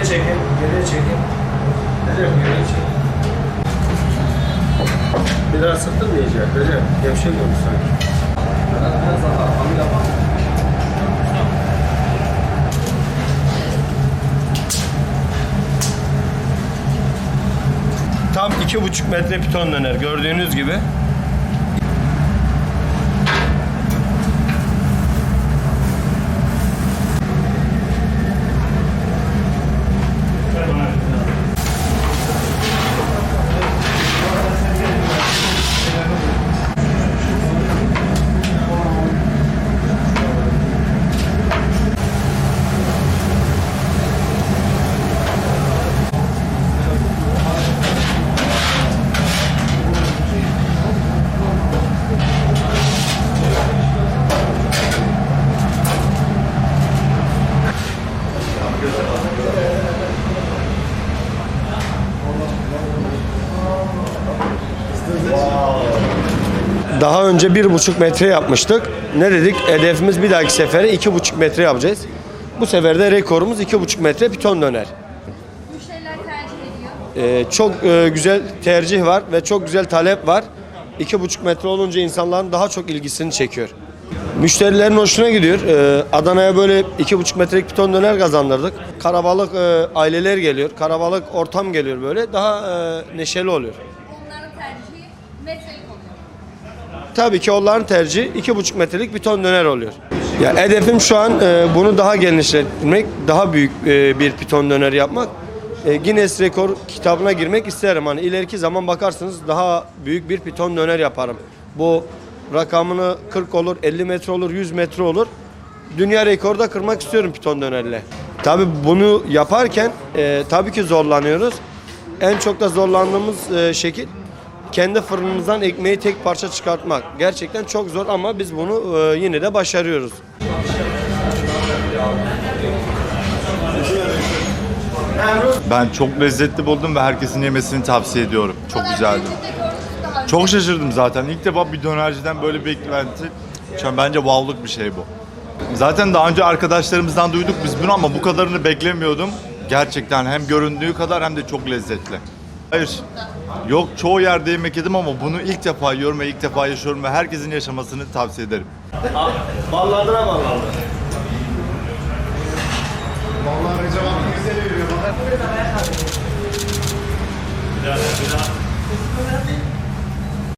Recep yürü çek. Bir daha sıktırmayacak Recep. Gevşek olmuş sanki. Biraz daha hamle yapalım. Tam iki buçuk metre piton döner gördüğünüz gibi. Daha önce bir buçuk metre yapmıştık. Ne dedik? Hedefimiz bir dahaki sefere iki buçuk metre yapacağız. Bu sefer de rekorumuz iki buçuk metre piton döner. Müşteriler tercih ediyor. Ee, çok e, güzel tercih var ve çok güzel talep var. İki buçuk metre olunca insanların daha çok ilgisini çekiyor. Müşterilerin hoşuna gidiyor. Ee, Adana'ya böyle iki buçuk metrelik piton döner kazandırdık. Karabalık e, aileler geliyor. Karabalık ortam geliyor böyle. Daha e, neşeli oluyor. Onların tercihi metrelik oluyor. Tabii ki onların tercihi iki buçuk metrelik bir ton döner oluyor. Ya hedefim şu an e, bunu daha genişletmek, daha büyük e, bir piton döner yapmak. E, Guinness Rekor kitabına girmek isterim. Hani ileriki zaman bakarsınız daha büyük bir piton döner yaparım. Bu rakamını 40 olur, 50 metre olur, 100 metre olur. Dünya rekoru da kırmak istiyorum piton dönerle. Tabii bunu yaparken e, tabii ki zorlanıyoruz. En çok da zorlandığımız e, şekil kendi fırınımızdan ekmeği tek parça çıkartmak. Gerçekten çok zor ama biz bunu e, yine de başarıyoruz. Ben çok lezzetli buldum ve herkesin yemesini tavsiye ediyorum. Çok güzeldi. Çok şaşırdım zaten. İlk defa bir dönerciden böyle bir beklenti. An bence wow'luk bir şey bu. Zaten daha önce arkadaşlarımızdan duyduk biz bunu ama bu kadarını beklemiyordum. Gerçekten hem göründüğü kadar hem de çok lezzetli. Hayır. Yok çoğu yerde yemek yedim ama bunu ilk defa yiyorum ve ilk defa yaşıyorum ve herkesin yaşamasını tavsiye ederim. Balladına ballandı. Vallahi Recep abi güzel yürüyor bana.